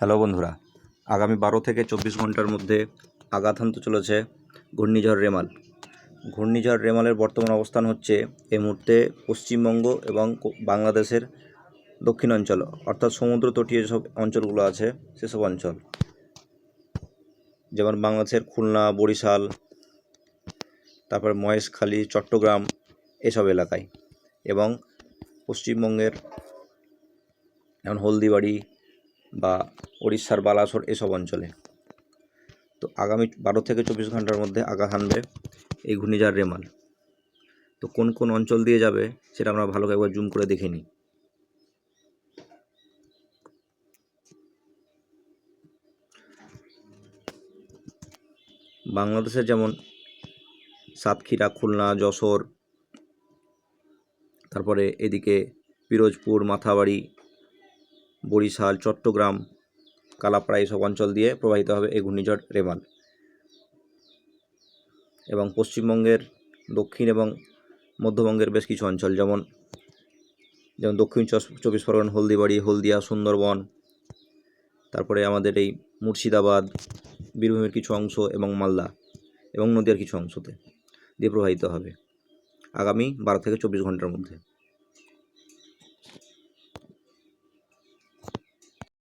Hello বন্ধুরা, আগামী বারো থেকে চব্বিশ ঘণ্টার মধ্যে আঘাত হানতে চলেছে ঘূর্ণিঝড় রেমাল। ঘূর্ণিঝড় রেমালের বর্তমান অবস্থান হচ্ছে এই মুহূর্তে পশ্চিমবঙ্গ এবং বাংলাদেশের দক্ষিণ অঞ্চল অর্থাৎ সমুদ্র তটীয় যেসব অঞ্চলগুলো আছে সেসব অঞ্চল। যেমন বাংলাদেশের খুলনা, বরিশাল, তারপর মহেশখালী, চট্টগ্রাম এসব এলাকায়। এবং পশ্চিমবঙ্গের যেমন হলদিবাড়ি বা উড়িষ্যার বালাসোর এসব অঞ্চলে। তো আগামী বারো থেকে চব্বিশ ঘণ্টার মধ্যে আঘাত হানবে এই ঘূর্ণিঝড় রেমাল। তো কোন কোন অঞ্চল দিয়ে যাবে সেটা আমরা ভালো করে একবার জুম করে দেখে নিই। বাংলাদেশের যেমন সাতক্ষীরা, খুলনা, যশোর, তারপরে এদিকে পিরোজপুর, মাথাবাড়ি বরিশাল, চট্টগ্রাম, কালাপাড়া এইসব অঞ্চল দিয়ে প্রবাহিত হবে এই ঘূর্ণিঝড় রেমাল। এবং পশ্চিমবঙ্গের দক্ষিণ এবং মধ্যবঙ্গের বেশ কিছু অঞ্চল যেমন যেমন দক্ষিণ চব্বিশ পরগনা, হলদিবাড়ি, হলদিয়া, সুন্দরবন, তারপরে আমাদের এই মুর্শিদাবাদ, বীরভূমের কিছু অংশ এবং মালদা এবং নদীয়ার কিছু অংশতে দিয়ে প্রবাহিত হবে আগামী বারো থেকে চব্বিশ ঘণ্টার মধ্যে।